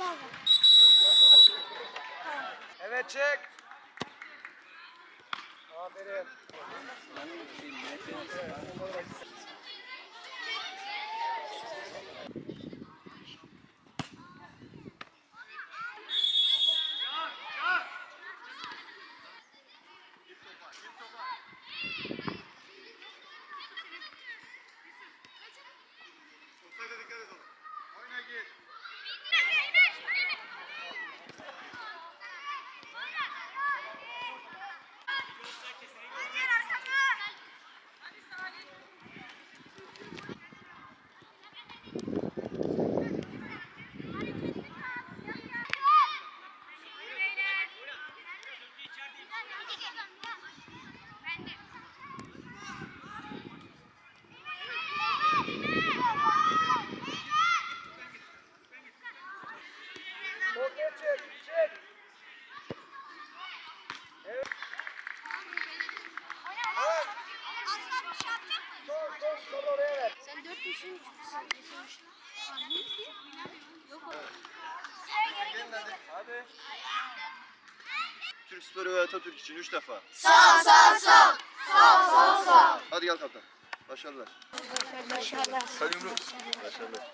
Aldı. Evet çek. Aferin. Okey çek. Çek. Evet. Evet. Sol sol sol oraya ver. Sen dört müsün? Yok. Hadi. Türk sporu ve Atatürk için üç defa. Sağ sağ sağ. Sağ sağ sağ. Hadi gel kaptan. Başarılar. Başarılar. Hadi yumruk. Başarılar.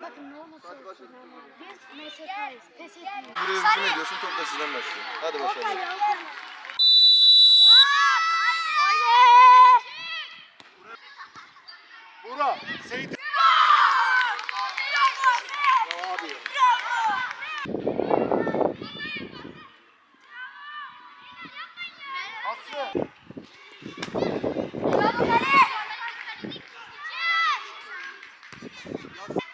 Bakın ne Hadi olsun. başarılar. Biz MSK'yız. Pes etmiyoruz. Buraya hücum ediyorsun top da sizden başlıyor. Hadi başarılar. Bura. Seyit. Abi. Aslı. Aferin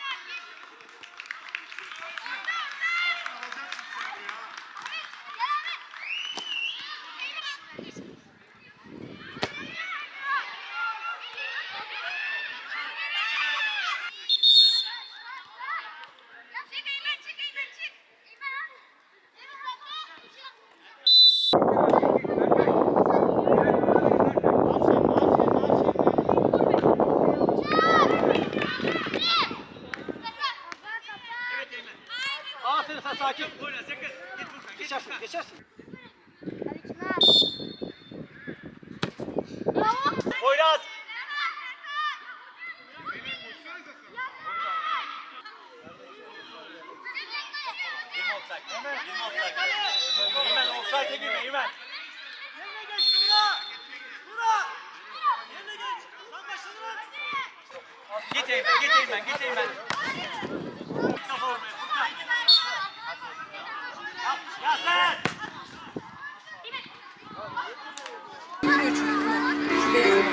Offside. Girme offside. Girme offside'e girme, girme. Yerine geç Tura. Tura. Yerine geç. Lan başladın lan. Git Eymen, git Eymen, git Eymen. Kafa ormaya, Furkan. Yap,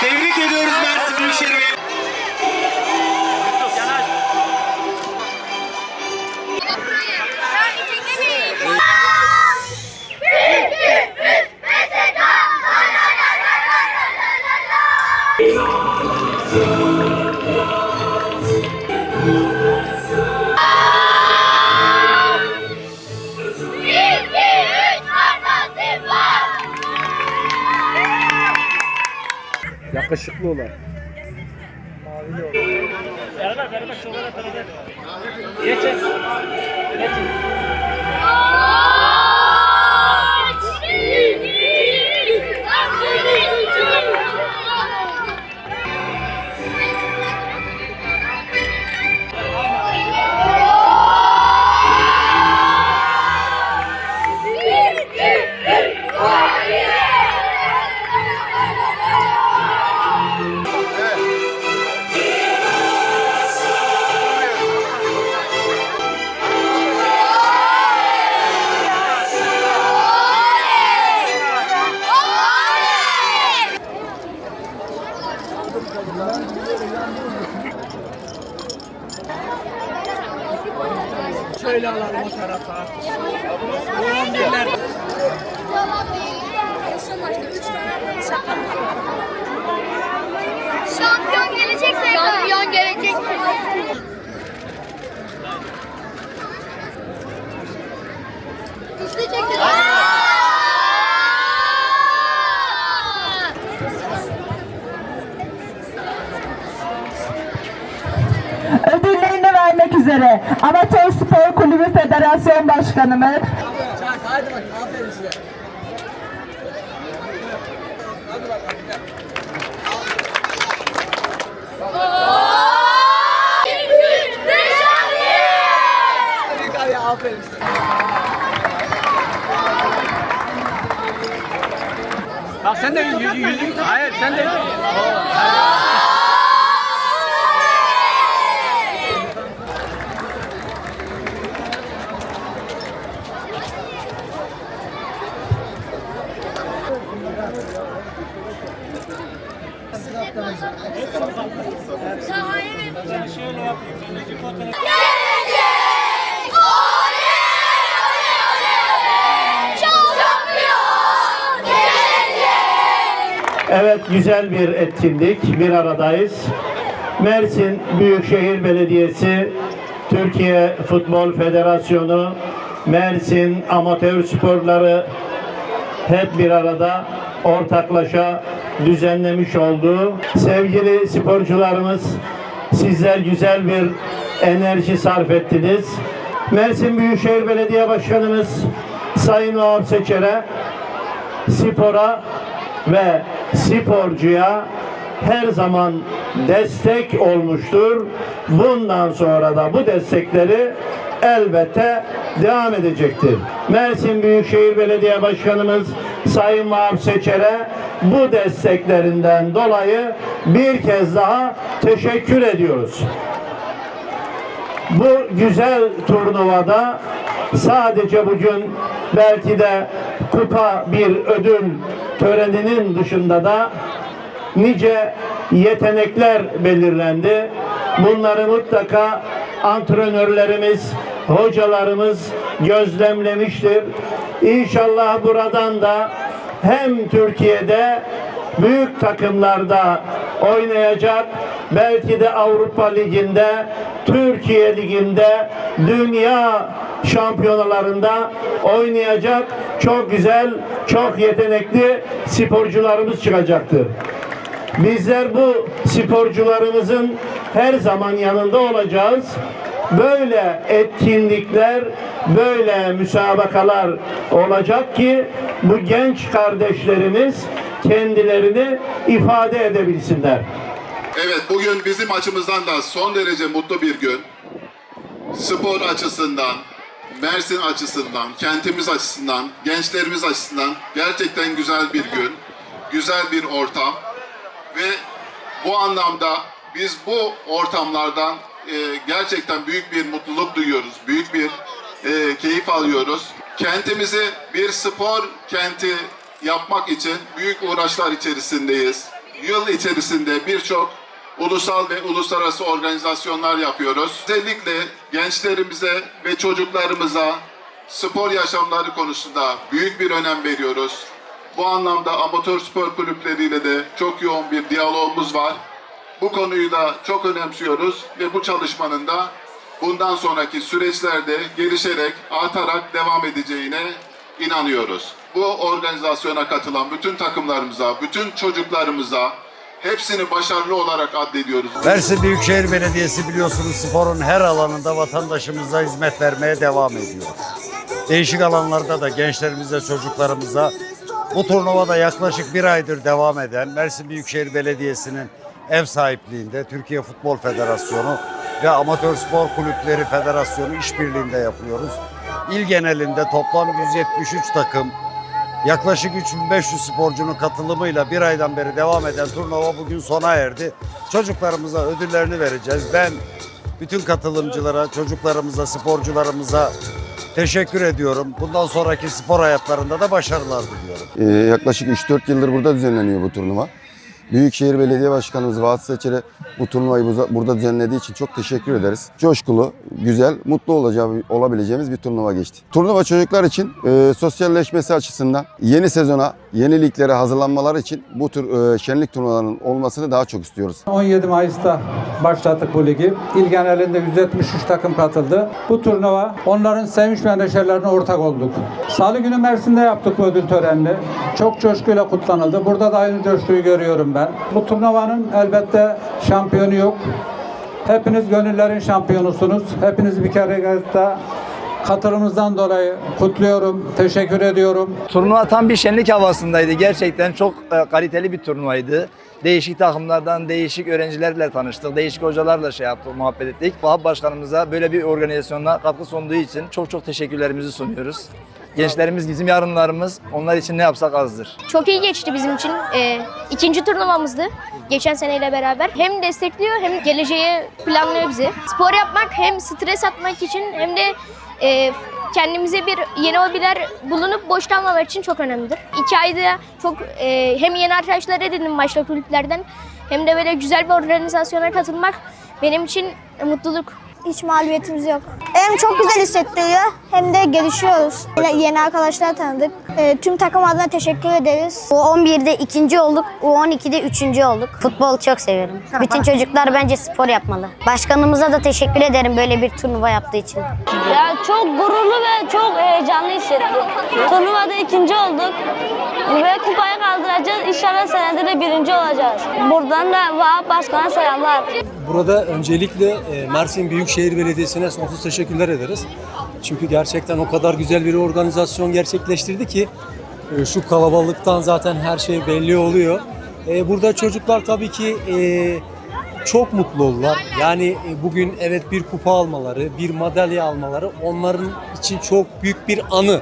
Tebrik ediyoruz Mersin Büyükşehir Belediye. Yakışıklı olan. Mavili olan. Beraber, beraber, şuralara beraber. Geçin. Geçin. Alalım o tarafa. Birler. Şampiyon gelecek Şampiyon gelecek. Üçlü çektiler. Ödüllerini vermek üzere Kulübü Federasyon Başkanımız Bak sen de yüz, yüz, hayır sen de. Evet güzel bir etkinlik. Bir aradayız. Mersin Büyükşehir Belediyesi, Türkiye Futbol Federasyonu, Mersin Amatör Sporları hep bir arada ortaklaşa düzenlemiş olduğu sevgili sporcularımız sizler güzel bir enerji sarf ettiniz. Mersin Büyükşehir Belediye Başkanımız Sayın Vahap Seçer'e spora ve sporcuya her zaman destek olmuştur. Bundan sonra da bu destekleri elbette devam edecektir. Mersin Büyükşehir Belediye Başkanımız Sayın Vahap Seçer'e bu desteklerinden dolayı bir kez daha teşekkür ediyoruz. Bu güzel turnuvada sadece bugün belki de kupa bir ödül töreninin dışında da nice yetenekler belirlendi. Bunları mutlaka antrenörlerimiz, hocalarımız gözlemlemiştir. İnşallah buradan da hem Türkiye'de büyük takımlarda oynayacak. Belki de Avrupa Ligi'nde, Türkiye Ligi'nde, dünya şampiyonalarında oynayacak çok güzel, çok yetenekli sporcularımız çıkacaktır. Bizler bu sporcularımızın her zaman yanında olacağız. Böyle etkinlikler, böyle müsabakalar olacak ki bu genç kardeşlerimiz kendilerini ifade edebilsinler. Evet bugün bizim açımızdan da son derece mutlu bir gün. Spor açısından, Mersin açısından, kentimiz açısından, gençlerimiz açısından gerçekten güzel bir gün. Güzel bir ortam. Ve bu anlamda biz bu ortamlardan e, gerçekten büyük bir mutluluk duyuyoruz. Büyük bir e, keyif alıyoruz. Kentimizi bir spor kenti yapmak için büyük uğraşlar içerisindeyiz. Yıl içerisinde birçok ulusal ve uluslararası organizasyonlar yapıyoruz. Özellikle gençlerimize ve çocuklarımıza spor yaşamları konusunda büyük bir önem veriyoruz. Bu anlamda amatör spor kulüpleriyle de çok yoğun bir diyalogumuz var. Bu konuyu da çok önemsiyoruz ve bu çalışmanın da bundan sonraki süreçlerde gelişerek, artarak devam edeceğine inanıyoruz. Bu organizasyona katılan bütün takımlarımıza, bütün çocuklarımıza hepsini başarılı olarak addediyoruz. Mersin Büyükşehir Belediyesi biliyorsunuz sporun her alanında vatandaşımıza hizmet vermeye devam ediyor. Değişik alanlarda da gençlerimize, çocuklarımıza bu turnuvada yaklaşık bir aydır devam eden Mersin Büyükşehir Belediyesi'nin ev sahipliğinde Türkiye Futbol Federasyonu ve Amatör Spor Kulüpleri Federasyonu işbirliğinde yapıyoruz. İl genelinde toplam 173 takım, Yaklaşık 3500 sporcunun katılımıyla bir aydan beri devam eden turnuva bugün sona erdi. Çocuklarımıza ödüllerini vereceğiz. Ben bütün katılımcılara, çocuklarımıza, sporcularımıza teşekkür ediyorum. Bundan sonraki spor hayatlarında da başarılar diliyorum. Ee, yaklaşık 3-4 yıldır burada düzenleniyor bu turnuva. Büyükşehir Belediye Başkanımız Vaat Seçer'e bu turnuvayı burada düzenlediği için çok teşekkür ederiz. Coşkulu, güzel, mutlu olacağı, olabileceğimiz bir turnuva geçti. Turnuva çocuklar için e, sosyalleşmesi açısından yeni sezona, yeni liglere hazırlanmaları için bu tür e, şenlik turnuvalarının olmasını daha çok istiyoruz. 17 Mayıs'ta başlattık bu ligi. İl genelinde 173 takım katıldı. Bu turnuva onların sevinç ve neşelerine ortak olduk. Salı günü Mersin'de yaptık bu ödül törenini. Çok coşkuyla kutlanıldı. Burada da aynı coşkuyu görüyorum ben. Bu turnuvanın elbette şampiyonu yok. Hepiniz gönüllerin şampiyonusunuz. Hepinizi bir kere daha katılımınızdan dolayı kutluyorum, teşekkür ediyorum. Turnuva tam bir şenlik havasındaydı. Gerçekten çok e, kaliteli bir turnuvaydı. Değişik takımlardan değişik öğrencilerle tanıştık. Değişik hocalarla şey yaptık, muhabbet ettik. Vahap Başkanımıza böyle bir organizasyona katkı sunduğu için çok çok teşekkürlerimizi sunuyoruz. Gençlerimiz bizim yarınlarımız. Onlar için ne yapsak azdır. Çok iyi geçti bizim için. Ee, ikinci turnuvamızdı. Geçen seneyle beraber. Hem destekliyor hem geleceğe planlıyor bizi. Spor yapmak hem stres atmak için hem de e, kendimize bir yeni hobiler bulunup boş kalmamak için çok önemlidir. İki ayda çok e, hem yeni arkadaşlar edindim başka kulüplerden hem de böyle güzel bir organizasyona katılmak benim için mutluluk. Hiç mağlubiyetimiz yok. Hem çok güzel hissettiriyor hem de gelişiyoruz. Yine Yeni arkadaşlar tanıdık. Ee, tüm takım adına teşekkür ederiz. U11'de ikinci olduk, U12'de üçüncü olduk. Futbol çok seviyorum. Bütün çocuklar bence spor yapmalı. Başkanımıza da teşekkür ederim böyle bir turnuva yaptığı için. Ya çok gururlu ve çok heyecanlı hissettim. Turnuvada ikinci olduk ve kupayı kaldıracağız. İnşallah senede de birinci olacağız. Buradan da Vahap Başkan'a selamlar. Burada öncelikle e, Mersin Büyükşehir Belediyesi'ne sonsuz teşekkürler ederiz. Çünkü gerçekten o kadar güzel bir organizasyon gerçekleştirdi ki e, şu kalabalıktan zaten her şey belli oluyor. E, Burada çocuklar tabii ki çok mutlu oldular. Yani bugün evet bir kupa almaları, bir madalya almaları onların için çok büyük bir anı.